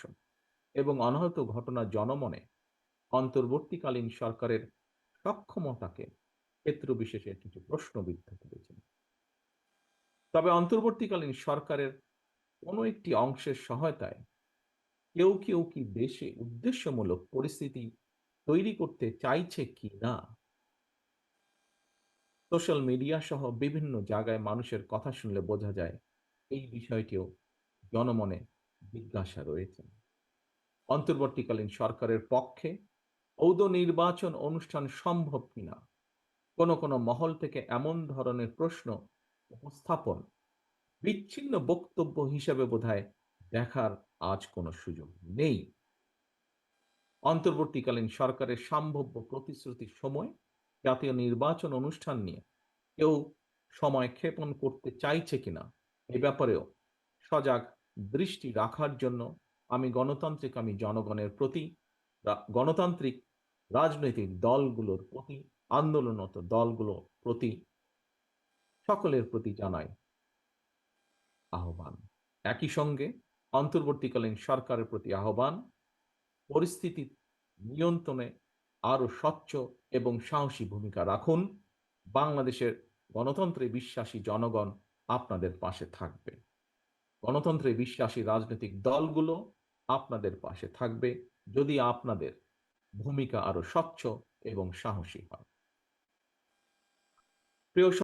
প্রশাসন এবং অনাহত ঘটনা জনমনে অন্তর্বর্তীকালীন সরকারের সক্ষমতাকে ক্ষেত্র বিশেষে কিছু প্রশ্নবিদ্ধ করেছেন। তবে অন্তর্বর্তীকালীন সরকারের কোনো একটি অংশের সহায়তায় কেউ কেউ কি দেশে উদ্দেশ্যমূলক পরিস্থিতি তৈরি করতে চাইছে কি না? সোশ্যাল মিডিয়া সহ বিভিন্ন জায়গায় মানুষের কথা শুনলে বোঝা যায়, এই বিষয়টিও জনমনে জিজ্ঞাসা রয়েছে অন্তর্বর্তীকালীন সরকারের পক্ষে ঔদ নির্বাচন অনুষ্ঠান সম্ভব কিনা? কোনো কোনো মহল থেকে এমন ধরনের প্রশ্ন উপস্থাপন বিচ্ছিন্ন বক্তব্য হিসেবে বোধহয় দেখার আজ কোনো সুযোগ নেই। অন্তর্বর্তীকালীন সরকারের সম্ভাব্য প্রতিশ্রুতির সময় জাতীয় নির্বাচন অনুষ্ঠান নিয়ে কেউ সময় ক্ষেপণ করতে চাইছে কিনা এ ব্যাপারেও সজাগ দৃষ্টি রাখার জন্য আমি গণতান্ত্রিক, আমি জনগণের প্রতি গণতান্ত্রিক রাজনৈতিক দলগুলোর প্রতি আন্দোলনত দলগুলোর প্রতি সকলের প্রতি জানাই আহ্বান। একই সঙ্গে অন্তর্বর্তীকালীন সরকারের প্রতি আহ্বান, পরিস্থিতি নিয়ন্ত্রণে আরও স্বচ্ছ এবং সাহসী ভূমিকা রাখুন। বাংলাদেশের গণতন্ত্রে বিশ্বাসী জনগণ আপনাদের পাশে থাকবে। গণতন্ত্রে বিশ্বাসী রাজনৈতিক দলগুলো আপনাদের পাশে থাকবে যদি আপনাদের ভূমিকা আরও স্বচ্ছ এবং সাহসী হয়। প্রিয়